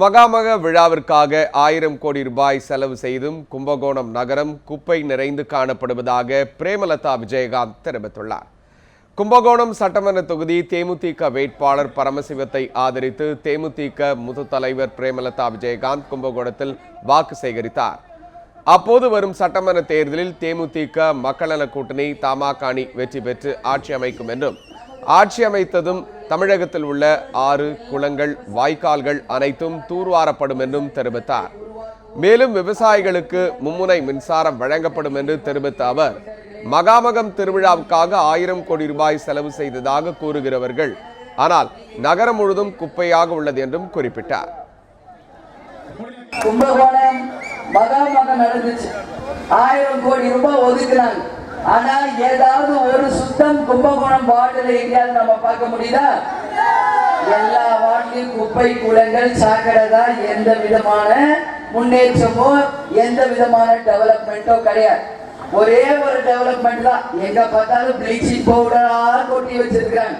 மகாமக விழாவிற்காக ஆயிரம் கோடி ரூபாய் செலவு செய்தும் கும்பகோணம் நகரம் குப்பை நிறைந்து காணப்படுவதாக பிரேமலதா விஜயகாந்த் தெரிவித்துள்ளார். கும்பகோணம் சட்டமன்ற தொகுதி தேமுதிக வேட்பாளர் பரமசிவத்தை ஆதரித்து தேமுதிக முது தலைவர் பிரேமலதா விஜயகாந்த் கும்பகோணத்தில் வாக்கு சேகரித்தார். அப்போது வரும் சட்டமன்ற தேர்தலில் தேமுதிக மக்கள் நல கூட்டணி தமாக அணி வெற்றி பெற்று ஆட்சி அமைக்கும் என்றும் ஆட்சி அமைத்ததும் தமிழகத்தில் உள்ள ஆறு குளங்கள் வாய்க்கால்கள் அனைத்தும் தூர்வாரப்படும் என்றும் தெரிவித்தார். மேலும் விவசாயிகளுக்கு மும்முனை மின்சாரம் வழங்கப்படும் என்று தெரிவித்த அவர் மகாமகம் திருவிழாவுக்காக ஆயிரம் கோடி ரூபாய் செலவு செய்ததாக கூறுகிறவர்கள். ஆனால் நகரம் முழுதும் குப்பையாக உள்ளது என்றும் குறிப்பிட்டார். கும்பகோணம் மகாமகம் நடந்துச்சு. ஆயிரம் கோடி ரூபாய் ஒதுக்கினாங்க. ஆனா ஏதாவது ஒரு சுத்தம் கும்பகோணம் வார்டில் எங்கேயாவது நம்ம பார்க்க முடியுதா? எல்லா வார்டிலும் குப்பை குளங்கள் சாக்கடை தான் எந்த விதமான முன்னேற்றமோ எந்த விதமான டெவலப்மெண்ட்டோ கிடையாது. ஒரே ஒரு டெவலப்மெண்ட் தான். எங்க பார்த்தாலும் ப்ளீச்சிங் பவுடரா கொட்டி வச்சிருக்காங்க